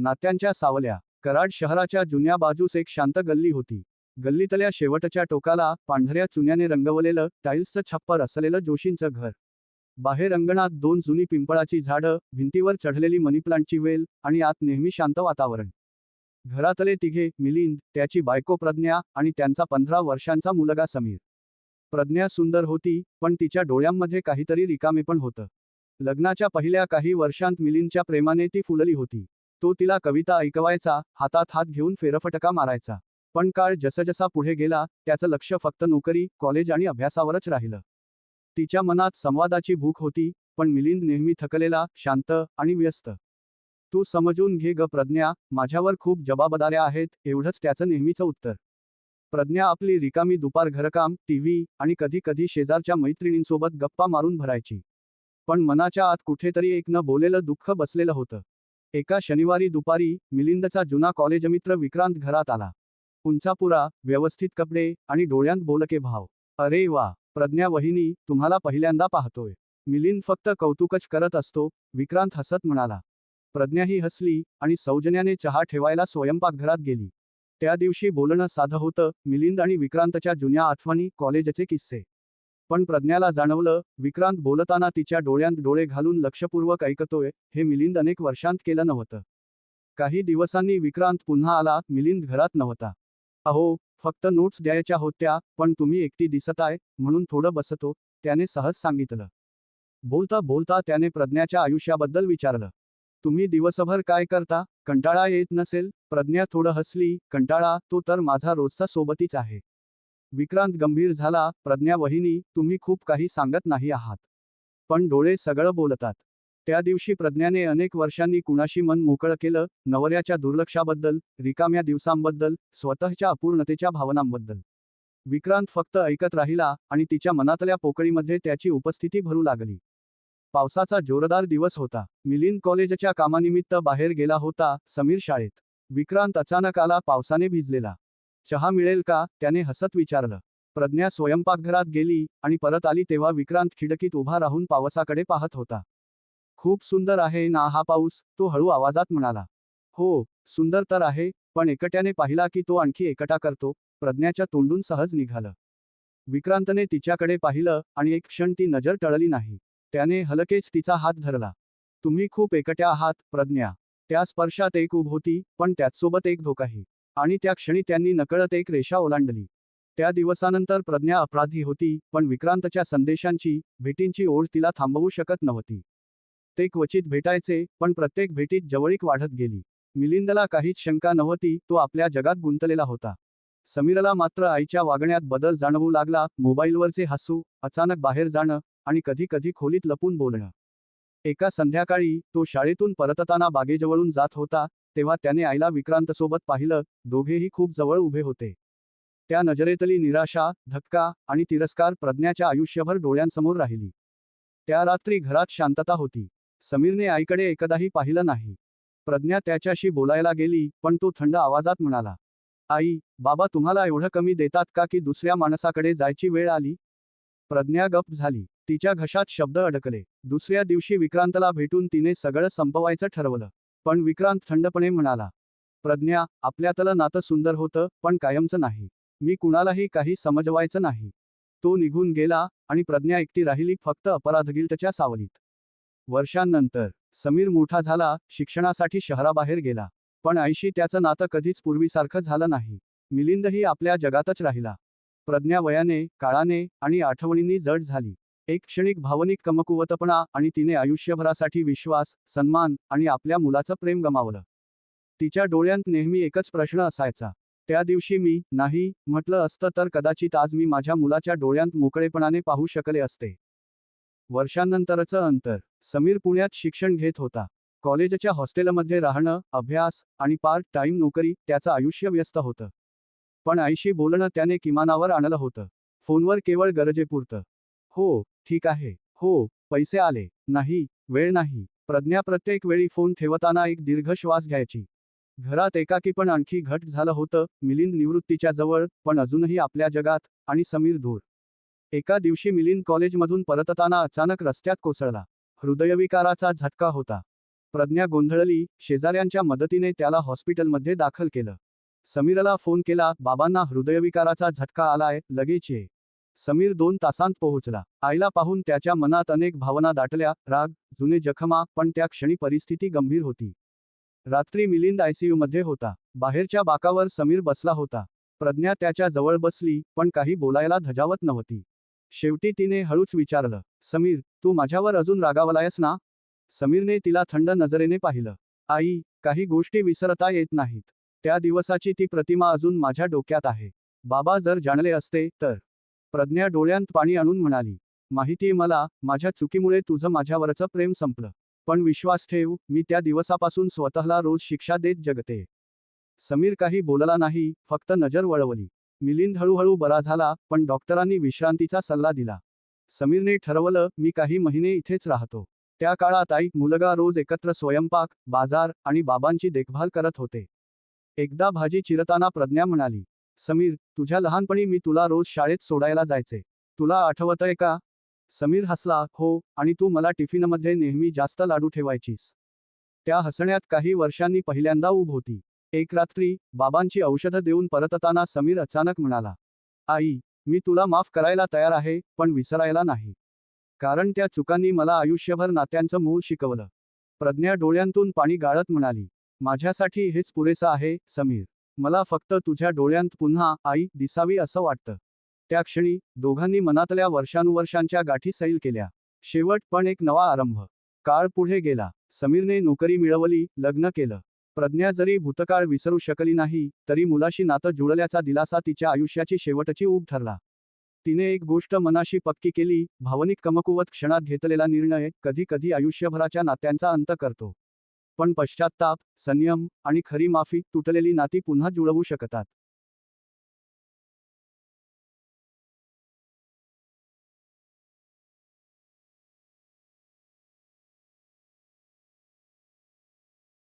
नात्यांच्या सावल्या. कराड शहराच्या जुन्या बाजूस एक शांत गल्ली होती. गल्लीतल्या शेवटच्या टोकाला पांढऱ्या चुन्याने रंगवलेलं टाईल्सचं छप्पर असलेलं जोशींचं घर. बाहेर अंगणात दोन जुनी पिंपळाची झाडं भिंतीवर चढलेली मनीप्लांटची वेल आणि आत नेहमी शांत वातावरण. घरातले तिघे मिलिंद त्याची बायको प्रज्ञा आणि त्यांचा पंधरा वर्षांचा मुलगा समीर. प्रज्ञा सुंदर होती पण तिच्या डोळ्यांमध्ये काहीतरी रिकामे पण होतं. लग्नाच्या पहिल्या काही वर्षांत मिलिंदच्या प्रेमाने ती फुलली होती. तो तिला कविता ऐकवायचा हातात हात घेऊन फेरफटका मारायचा. पण काळ जसजसा पुढे गेला त्याचं लक्ष फक्त नोकरी कॉलेज आणि अभ्यासावरच राहिलं. तिच्या मनात संवादाची भूक होती पण मिलिंद नेहमी थकलेला शांत आणि व्यस्त. तू समजून घे ग प्रज्ञा माझ्यावर खूप जबाबदाऱ्या आहेत एवढंच त्याचं नेहमीचं उत्तर. प्रज्ञा आपली रिकामी दुपार घरकाम टीव्ही आणि कधी कधी शेजारच्या मैत्रिणींसोबत गप्पा मारून भरायची. पण मनाच्या आत कुठेतरी एक न बोलेलं दुःख बसलेलं होतं. एका शनिवारी दुपारी मिलिंदचा जुना कॉलेजमित्र विक्रांत घरात आला. उंचापुरा व्यवस्थित कपडे आणि डोळ्यांत बोलके भाव. अरे वा प्रज्ञा वहिनी तुम्हाला पहिल्यांदा पाहतोय. मिलिंद फक्त कौतुकच करत असतो विक्रांत हसत म्हणाला. प्रज्ञाही हसली आणि सौजन्याने चहा ठेवायला स्वयंपाकघरात गेली. त्या दिवशी बोलणं साधं होतं मिलिंद आणि विक्रांतच्या जुन्या आठवणी कॉलेजचे किस्से. पण प्रज्ञाला जाणवलं विक्रांत बोलताना तिच्या डोळ्यांत डोळे घालून लक्षपूर्वक ऐकतोय हे मिलिंद अनेक वर्षांत केलं नव्हतं. काही दिवसांनी विक्रांत पुन्हा आला मिलिंद घरात नव्हता. अहो फक्त नोट्स द्यायच्या होत्या पण तुम्ही एकटी दिसताय म्हणून थोडं बसतो त्याने सहज सांगितलं. बोलता बोलता त्याने प्रज्ञाच्या आयुष्याबद्दल विचारलं. तुम्ही दिवसभर काय करता? कंटाळा येत नसेल? प्रज्ञा थोडं हसली कंटाळा तो तर माझा रोजचा सोबतीच आहे. विक्रांत गंभीर झाला प्रज्ञा वहिनी तुम्ही खूप काही सांगत नाही आहात. पण डोळे सगळं बोलतात. त्या दिवशी प्रज्ञाने अनेक वर्षांनी कुणाशी मन मोकळं केलं नवऱ्याच्या दुर्लक्षाबद्दल रिकाम्या दिवसांबद्दल स्वतःच्या अपूर्णतेच्या भावनांबद्दल. विक्रांत फक्त ऐकत राहिला आणि तिच्या मनातल्या पोकळीमध्ये त्याची उपस्थिती भरू लागली. पावसाचा जोरदार दिवस होता. मिलिंद कॉलेजच्या कामानिमित्त बाहेर गेला होता समीर शाळेत. विक्रांत अचानक आला पावसाने भिजलेला. चहा मिळेल का? त्याने हसत विचारलं. प्रज्ञा स्वयंपाकघरात गेली आणि परत आली तेव्हा विक्रांत खिडकीत उभा राहून पावसाकडे पाहत होता. खूप सुंदर आहे ना हा पाऊस? तो हळू आवाजात म्हणाला. हो सुंदर तर आहे पण एकट्याने पाहिला की तो आणखी एकटा करतो? प्रज्ञाच्या तोंडून सहज निघालं. विक्रांतने तिच्याकडे पाहिलं आणि एक क्षण ती नजर टळली नाही. त्याने हलकेच तिचा हात धरला. तुम्ही खूप एकट्या आहात प्रज्ञा. त्या स्पर्शात एक उभ होती पण त्याचसोबत एक धोकाही. आणि त्या क्षणी त्यांनी नकळत एक रेषा ओलांडली. त्या दिवसानंतर प्रज्ञा अपराधी होती पण विक्रांतच्या संदेशांची भेटींची ओढ तिला थांबवू शकत नव्हती. ते क्वचित भेटायचे पण प्रत्येक भेटीत जवळीक वाढत गेली. मिलिंदला काहीच शंका नव्हती तो आपल्या जगात गुंतलेला होता. समीरला मात्र आईच्या वागण्यात बदल जाणवू लागला मोबाईलवरचे हसू अचानक बाहेर जाणं आणि कधी कधी खोलीत लपून बोलणं. एका संध्याकाळी तो शाळेतून परतताना बागेजवळून जात होता तेव्हा त्याने आईला विक्रांतसोबत पाहिलं दोघेही खूप जवळ उभे होते. त्या नजरेतली निराशा धक्का आणि तिरस्कार प्रज्ञाच्या आयुष्यभर डोळ्यांसमोर राहिली. त्या रात्री घरात शांतता होती. समीरने आईकडे एकदाही पाहिलं नाही. प्रज्ञा त्याच्याशी बोलायला गेली पण तो थंड आवाजात म्हणाला आई बाबा तुम्हाला एवढं कमी देतात का की दुसऱ्या माणसाकडे जायची वेळ आली? प्रज्ञा गप झाली. तिच्या घशात शब्द अडकले. दुसऱ्या दिवशी विक्रांतला भेटून तिने सगळं संपवायचं ठरवलं. पण विक्रांत थंडपणे म्हणाला प्रज्ञा आपल्यातलं नातं सुंदर होतं पण कायमचं नाही. मी कुणालाही काही समजवायचं नाही. तो निघून गेला आणि प्रज्ञा एकटी राहिली फक्त अपराधगिल्टच्या सावलीत. वर्षांनंतर समीर मोठा झाला शिक्षणासाठी शहराबाहेर गेला. पण आईशी त्याचं नातं कधीच पूर्वीसारखं झालं नाही. मिलिंदही आपल्या जगातच राहिला. प्रज्ञा वयाने काळाने आणि आठवणींनी जड झाली. एक क्षणिक भावनिक कमकुवतपणा आणि तिने आयुष्यभरासाठी विश्वास सन्मान आणि आपल्या मुलाचं प्रेम गमावलं. तिच्या डोळ्यांत नेहमी एकच प्रश्न असायचा. त्या दिवशी मी नाही म्हटलं असतं तर कदाचित आज मी माझ्या मुलाच्या डोळ्यांत मोकळेपणाने पाहू शकले असते. वर्षांनंतरचं अंतर. समीर पुण्यात शिक्षण घेत होता. कॉलेजच्या हॉस्टेलमध्ये राहणं अभ्यास आणि पार्ट टाइम नोकरी त्याचं आयुष्य व्यस्त होतं. पण आईशी बोलणं त्याने किमानावर आणलं होतं. फोनवर केवळ गरजेपुरतं. हो ठीक आहे. हो पैसे आले. नाही वेळ नाही. प्रज्ञा प्रत्येक वेळी फोन ठेवताना एक दीर्घ श्वास घ्यायची. घरात एकाकी पण आणखी घट झालं होतं मिलिंद निवृत्तीच्या जवळ पण अजूनही आपल्या जगात आणि समीर धूर. एका दिवशी मिलिंद कॉलेजमधून परतताना अचानक रस्त्यात कोसळला. हृदयविकाराचा झटका होता. प्रज्ञा गोंधळली शेजाऱ्यांच्या मदतीने त्याला हॉस्पिटलमध्ये दाखल केलं. समीरला फोन केला बाबांना हृदयविकाराचा झटका आलाय लगेच ये. समीर दोन तासांत पोहोचला. आईला पाहून त्याच्या मनात अनेक भावना दाटल्या. राग जुने जखमा पण त्या क्षणी परिस्थिती गंभीर होती. रात्री मिलिंद आयसीयू मध्ये होता. बाहेरच्या बाकावर समीर बसला होता. प्रज्ञा त्याच्याजवळ बसली पण काही बोलायला धजावत नव्हती. शेवटी तिने हळूच विचारलं समीर तू माझ्यावर अजून रागावलायस ना? समीरने तिला थंड नजरेने पाहिलं. आई काही गोष्टी विसरता येत नाहीत. त्या दिवसाची ती प्रतिमा अजून माझ्या डोक्यात आहे. बाबा जर जाणले असते तर प्रज्ञा डोळ्यांत पाणी आणून म्हणाली माहितीये मला माझ्या चुकीमुळे तुझं माझ्यावरचं प्रेम संपलं. पण विश्वास ठेव मी त्या दिवसापासून स्वतःला रोज शिक्षा देत जगते. समीर काही बोलला नाही फक्त नजर वळवली. मिलिंद हळूहळू बरा झाला पण डॉक्टरांनी विश्रांतीचा सल्ला दिला. समीरने ठरवलं मी काही महिने इथेच राहतो. त्या काळात आई मुलगा रोज एकत्र स्वयंपाक बाजार आणि बाबांची देखभाल करत होते. एकदा भाजी चिरताना प्रज्ञा म्हणाली समीर तुझ्या लहानपणी मी तुला रोज शाळेत सोडायला जायचे. तुला आठवतंय का? समीर हसला हो आणि तू मला टिफिनमध्ये नेहमी जास्त लाडू ठेवायचीस. त्या हसण्यात काही वर्षांनी पहिल्यांदा उभ होती. एक रात्री बाबांची औषधं देऊन परतताना समीर अचानक म्हणाला आई मी तुला माफ करायला तयार आहे पण विसरायला नाही. कारण त्या चुकांनी मला आयुष्यभर नात्यांचं मूळ शिकवलं. प्रज्ञा डोळ्यांतून पाणी गाळत म्हणाली माझ्यासाठी हेच पुरेसं आहे समीर. मला फक्त तुझ्या डोळ्यांत पुन्हा आई दिसावी असं वाटतं. त्या क्षणी दोघांनी मनातल्या वर्षानुवर्षांच्या गाठी सैल केल्या. शेवट पण एक नवा आरंभ. काळ पुढे गेला. समीरने नोकरी मिळवली लग्न केलं. प्रज्ञा जरी भूतकाळ विसरू शकली नाही तरी मुलाशी नातं जुळल्याचा दिलासा तिच्या आयुष्याची शेवटची ऊब ठरला. तिने एक गोष्ट मनाशी पक्की केली भावनिक कमकुवत क्षणात घेतलेला निर्णय कधी कधी आयुष्यभराच्या नात्यांचा अंत करतो. पण पश्चात्ताप संयम आणि खरी माफी तुटलेली नाती पुन्हा जुळवू शकतात.